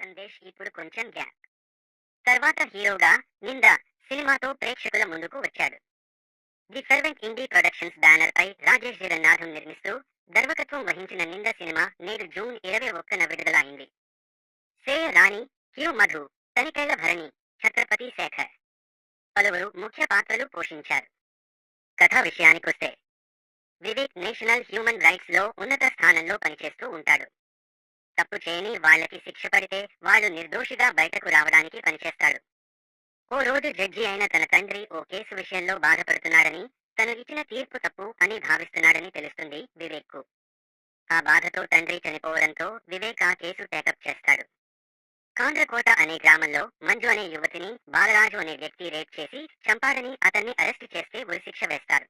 సందేశ్ ఇప్పుడు కొంచెం గ్యాప్ తర్వాత హీరోగా నింద సినిమాతో ప్రేక్షకుల ముందుకు వచ్చాడు. The Servant Indie Productions banner పై రాజేష్ జగన్నాథం నిర్మిస్తూ దర్వకత్వం వహించిన నింద సినిమా నేడు జూన్ ఇరవై ఒక్కన విడుదల అయింది సేయ రాణి క్యూ మధు తనికైల భరణి ఛత్రపతి శేఖర్ పలువురు ముఖ్య పాత్రలు పోషించారు. కథ విషయానికొస్తే వివేక్ నేషనల్ హ్యూమన్ రైట్స్లో ఉన్నత స్థానంలో పనిచేస్తూ ఉంటాడు. తప్పు చేయని వాళ్ళకి శిక్ష పడితే వాళ్ళు నిర్దోషిగా బయటకు రావడానికి పనిచేస్తాడు. ఓ రోజు జడ్జి అయిన తన తండ్రి ఓ కేసు విషయంలో బాధపడుతున్నాడని తను ఇచ్చిన తీర్పు తప్పు అని భావిస్తున్నాడని తెలుస్తుంది వివేక్కు. ఆ బాధతో తండ్రి చనిపోవడంతో వివేక్ ఆ కేసు టేకప్ చేస్తాడు. కాండ్రకోట అనే గ్రామంలో మంజు అనే యువతిని బాలరాజు అనే వ్యక్తి రేప్ చేసి చంపాడని అతన్ని అరెస్టు చేస్తే ఉరిశిక్ష వేస్తారు.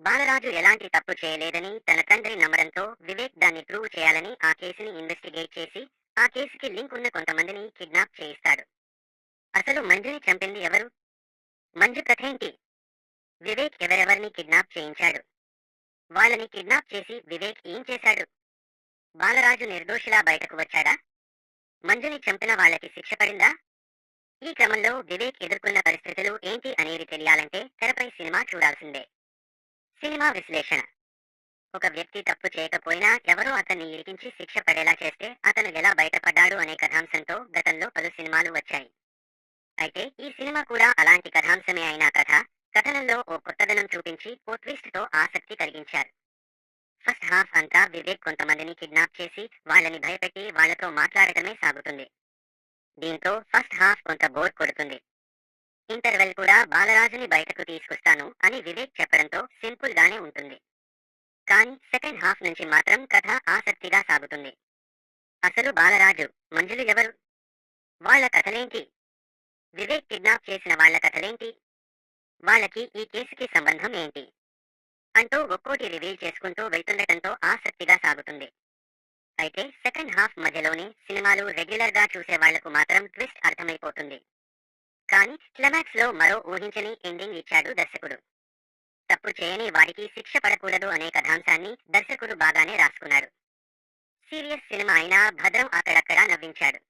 బాలరాజు ఎలాంటి తప్పు చేయలేదని తన తండ్రి నమ్మడంతో వివేక్ దాన్ని ప్రూవ్ చేయాలని ఆ కేసుని ఇన్వెస్టిగేట్ చేసి ఆ కేసుకి లింక్ ఉన్న కొంతమందిని కిడ్నాప్ చేయిస్తాడు. అసలు మంజుని చంపింది ఎవరు? మంజు కథేంటి వివేక్ ఎవరెవరిని కిడ్నాప్ చేయించాడు? వాళ్ళని కిడ్నాప్ చేసి వివేక్ ఏం చేశాడు? బాలరాజు నిర్దోషిలా బయటకు వచ్చాడా? మంజుని చంపిన వాళ్ళకి శిక్ష పడిందా? ఈ క్రమంలో వివేక్ ఎదుర్కొన్న పరిస్థితులు ఏంటి అనేది తెలియాలంటే తెరపై సినిమా చూడాల్సిందే. సినిమా విశ్లేషణ. ఒక వ్యక్తి తప్పు చేయకపోయినా ఎవరో అతన్ని ఇరికించి శిక్ష పడేలా చేస్తే అతను ఎలా బయటపడ్డాడు అనే కథాంశంతో గతంలో పలు సినిమాలు వచ్చాయి. అయితే ఈ సినిమా కూడా అలాంటి కథాంశమే అయినా కథ కథనంలో ఓ కొత్తదనం చూపించి ఓ ట్విస్ట్తో ఆసక్తి కలిగించారు. ఫస్ట్ హాఫ్ అంతా వివేక్ కొంతమందిని కిడ్నాప్ చేసి వాళ్ళని భయపెట్టి వాళ్ళతో మాట్లాడటమే సాగుతుంది. దీంతో ఫస్ట్ హాఫ్ కొంత బోర్ కొడుతుంది. ఇంటర్వెల్ కూడా బాలరాజుని బయటకు తీసుకొస్తాను అని వివేక్ చెప్పడంతో సింపుల్ గానే ఉంటుంది. కానీ సెకండ్ హాఫ్ నుంచి మాత్రం కథ ఆసక్తిగా సాగుతుంది. అసలు బాలరాజు మంజులు ఎవరు? వాళ్ళ కథలేంటి? వివేక్ కిడ్నాప్ చేసిన వాళ్ళ కథలేంటి? వాళ్ళకి ఈ కేసుకి సంబంధం ఏంటి? అంటూ ఒక్కోటి రివీల్ చేసుకుంటూ వెళ్తుండటంతో ఆసక్తిగా సాగుతుంది. అయితే సెకండ్ హాఫ్ మధ్యలోనే సినిమాలు రెగ్యులర్గా చూసే వాళ్ళకు మాత్రం ట్విస్ట్ అర్థమైపోతుంది. కానీ క్లమాక్స్లో మరో ఊహించని ఎండింగ్ ఇచ్చాడు దర్శకుడు. తప్పు చేయని వారికి శిక్ష పడకూడదు అనే కథాంశాన్ని దర్శకుడు బాగానే రాసుకున్నాడు. సీరియస్ సినిమా అయినా భద్రం అక్కడక్కడా నవ్వించాడు.